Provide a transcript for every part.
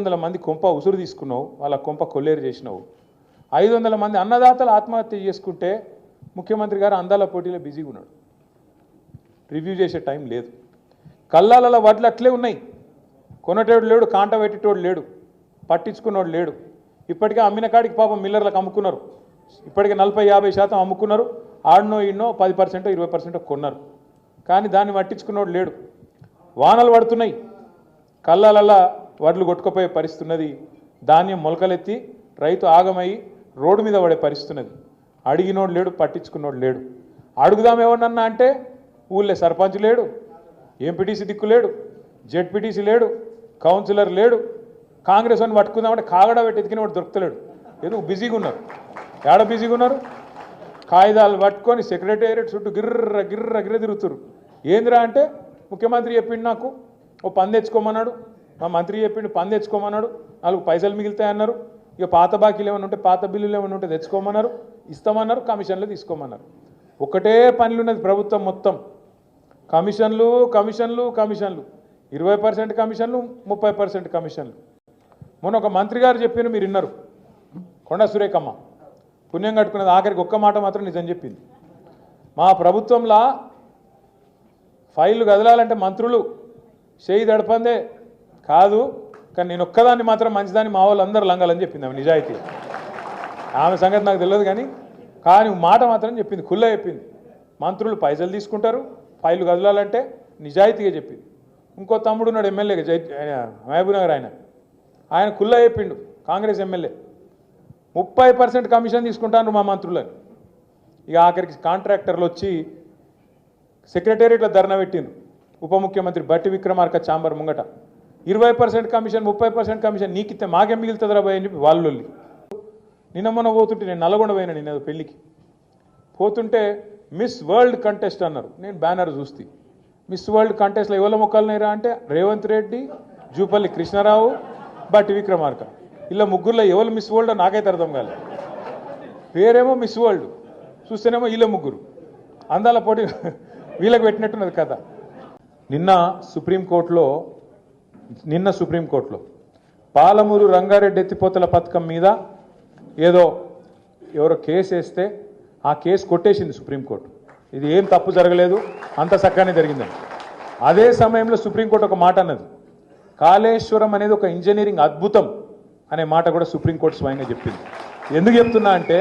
వందల మంది కొంప ఉసురు తీసుకున్నావు వాళ్ళ కొంప కొల్లేరు చేసినావు. ఐదు వందల మంది అన్నదాతలు ఆత్మహత్య చేసుకుంటే ముఖ్యమంత్రి గారు అందాల పోటీలో బిజీగా ఉన్నాడు. రివ్యూ చేసే టైం లేదు. కల్లాలలో వడ్లు అట్లే ఉన్నాయి. కొనటోడు లేడు కాంట పెట్టేటోడు లేడు పట్టించుకున్నోడు లేడు. ఇప్పటికే అమ్మిన కాడికి పాపం మిల్లర్లకు అమ్ముకున్నారు. ఇప్పటికే నలభై యాభై శాతం అమ్ముకున్నారు. ఆడనో ఈడనో పది పర్సెంట్ ఇరవై పర్సెంట్ కొన్నారు. కానీ దాన్ని పట్టించుకున్నోడు లేడు. వానలు పడుతున్నాయి. కళ్ళాలల్లా వడ్లు కొట్టుకుపోయే పరిస్థితి ఉన్నది ధాన్యం మొలకలెత్తి రైతు ఆగమై రోడ్డు మీద పడే పరిస్థితి ఉన్నది అడిగినోడు లేడు పట్టించుకున్నోడు లేడు. అడుగుదాం ఎవరినన్నా అంటే ఊళ్ళో సర్పంచ్ లేడు ఎంపీటీసీ దిక్కు లేడు జెడ్పీటీసీ లేడు కౌన్సిలర్ లేడు కాంగ్రెస్ అని పట్టుకుందామంటే కాగడ పెట్టి ఎతికిన వాడు దొరుకుతలేడు. ఎందుకు? బిజీగా ఉన్నారు ఏడ బిజీగా ఉన్నారు కాగితాలు పట్టుకొని సెక్రటేరియట్ చుట్టూ గిర్ర గిర్ర గిర్ర తిరుగుతురు ఏందిరా అంటే ముఖ్యమంత్రి చెప్పిండు నాకు ఓ పని తెచ్చుకోమన్నాడు మా మంత్రి చెప్పిండు పని తెచ్చుకోమన్నాడు నాలుగు పైసలు మిగులుతాయన్నారు. ఇక పాత బాకీలు ఏమైనా ఉంటే పాత బిల్లులు ఏమైనా ఉంటే తెచ్చుకోమన్నారు ఇస్తామన్నారు కమిషన్లు తీసుకోమన్నారు. ఒకటే పనులు ఉన్నది ప్రభుత్వం మొత్తం. కమిషన్లు కమిషన్లు కమిషన్లు. ఇరవై పర్సెంట్ కమిషన్లు ముప్పై పర్సెంట్ కమిషన్లు. మొన్న ఒక మంత్రి గారు చెప్పిన మీరు విన్నారు. కొండ సురేఖమ్మ. పుణ్యం కట్టుకున్నది ఆఖరికి ఒక్క మాట మాత్రం నిజం చెప్పింది. మా ప్రభుత్వంలో ఫైళ్ళు కదలాలంటే మంత్రులు చేయి దడపందే కాదు కానీ నేను ఒక్కదాన్ని మాత్రం మంచిదాన్ని మా వాళ్ళు అందరూ లంగాలని చెప్పింది ఆమె నిజాయితీ. ఆమె సంగతి నాకు తెలియదు కానీ కానీ మాట మాత్రం చెప్పింది కుల్ల చెప్పింది. మంత్రులు పైసలు తీసుకుంటారు ఫైళ్ళు కదలాలంటే నిజాయితీగా చెప్పింది. ఇంకో తమ్ముడు ఉన్నాడు ఎమ్మెల్యేగా జై మహబూబ్నగర్ ఆయన. ఆయన కుల్ల చెప్పిండు కాంగ్రెస్ ఎమ్మెల్యే. ముప్పై పర్సెంట్ కమిషన్ తీసుకుంటాను మా మంత్రులని. ఇక ఆఖరికి కాంట్రాక్టర్లు వచ్చి సెక్రటేరియట్లో ధర్నా పెట్టిండు ఉప ముఖ్యమంత్రి బట్టి విక్రమార్క ఛాంబర్ ముంగట. ఇరవై పర్సెంట్ కమిషన్ ముప్పై పర్సెంట్ కమిషన్ నీకితే మాకే మిగులుతుందిరా భయ అని చెప్పి వాళ్ళు నిన్న మొన్న పోతుంటే నేను నల్గొండ పోయినా నేను పెళ్ళికి. పోతుంటే మిస్ వరల్డ్ కంటెస్ట్ అన్నారు. నేను బ్యానర్ చూస్తే. మిస్ వరల్డ్ కంటెస్ట్లో ఎవరి మొక్కలున్నాయిరా అంటే రేవంత్ రెడ్డి జూపల్లి కృష్ణారావు బట్టి విక్రమార్క. ఇలా ముగ్గురులో ఎవరు మిస్ వరల్డ్ నాకైతే అర్థం కాలేదు పేరేమో మిస్ వరల్డ్. చూస్తేనేమో వీళ్ళ ముగ్గురు. అందాల పోటీ వీళ్ళకి పెట్టినట్టున్నది కథ. నిన్న సుప్రీంకోర్టులో నిన్న సుప్రీంకోర్టులో. పాలమూరు రంగారెడ్డి ఎత్తిపోతల పథకం మీద ఏదో ఎవరో కేసు వేస్తే ఆ కేసు కొట్టేసింది సుప్రీంకోర్టు. ఇది ఏం తప్పు జరగలేదు అంత చక్కగానే జరిగిందని. అదే సమయంలో సుప్రీంకోర్టు ఒక మాట అన్నది. కాళేశ్వరం అనేది ఒక ఇంజనీరింగ్ అద్భుతం అనే మాట కూడా సుప్రీంకోర్టు స్వయంగా చెప్పింది. ఎందుకు చెప్తున్నా అంటే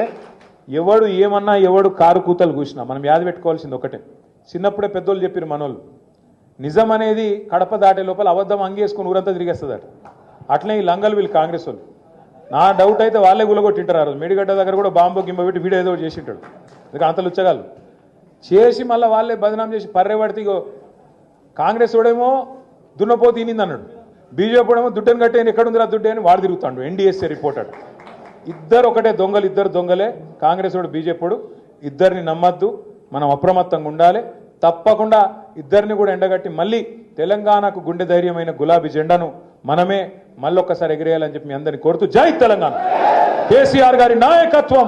ఎవడు ఏమన్నా ఎవడు కారు కూతలు కూసినా మనం యాద పెట్టుకోవాల్సింది ఒకటే. చిన్నప్పుడే పెద్దోళ్ళు చెప్పారు మనోళ్ళు నిజం అనేది కడప దాటే లోపల అబద్ధం అంగేసుకుని ఊరంతా తిరిగేస్తుందట. అట్లే ఈ లంగలు వీళ్ళు కాంగ్రెస్ వాళ్ళు. నా డౌట్ అయితే వాళ్ళే గులగొట్టింటారు ఆ రోజు. మేడిగడ్డ దగ్గర కూడా బాంబు గింబ పెట్టి వీడియో ఏదో చేసింటాడు. ఇంకా అంత లుచ్చగాళ్ళు. చేసి మళ్ళీ వాళ్ళే బదనాం చేసి పర్రెపడితే కాంగ్రెస్ వాడేమో దున్నపో తినింది అన్నాడు. బీజేపీ వాడేమో దుడ్డని కట్టేని ఎక్కడుందిరా దుడ్డే అని వాడు తిరుగుతాడు. ఎన్డీఎస్ఏ రిపోర్టర్ ఇద్దరు ఒకటే దొంగలు ఇద్దరు దొంగలే. కాంగ్రెస్ వాడు బీజేపీడు ఇద్దరిని నమ్మద్దు. మనం అప్రమత్తంగా ఉండాలి. తప్పకుండా ఇద్దరిని కూడా ఎండగట్టి మళ్ళీ తెలంగాణకు గుండె ధైర్యమైన గులాబీ జెండాను మనమే మళ్ళొక్కసారి ఎగిరేయాలని చెప్పి మీ అందరిని కోరుతూ జై తెలంగాణ. కేసీఆర్ గారి నాయకత్వం.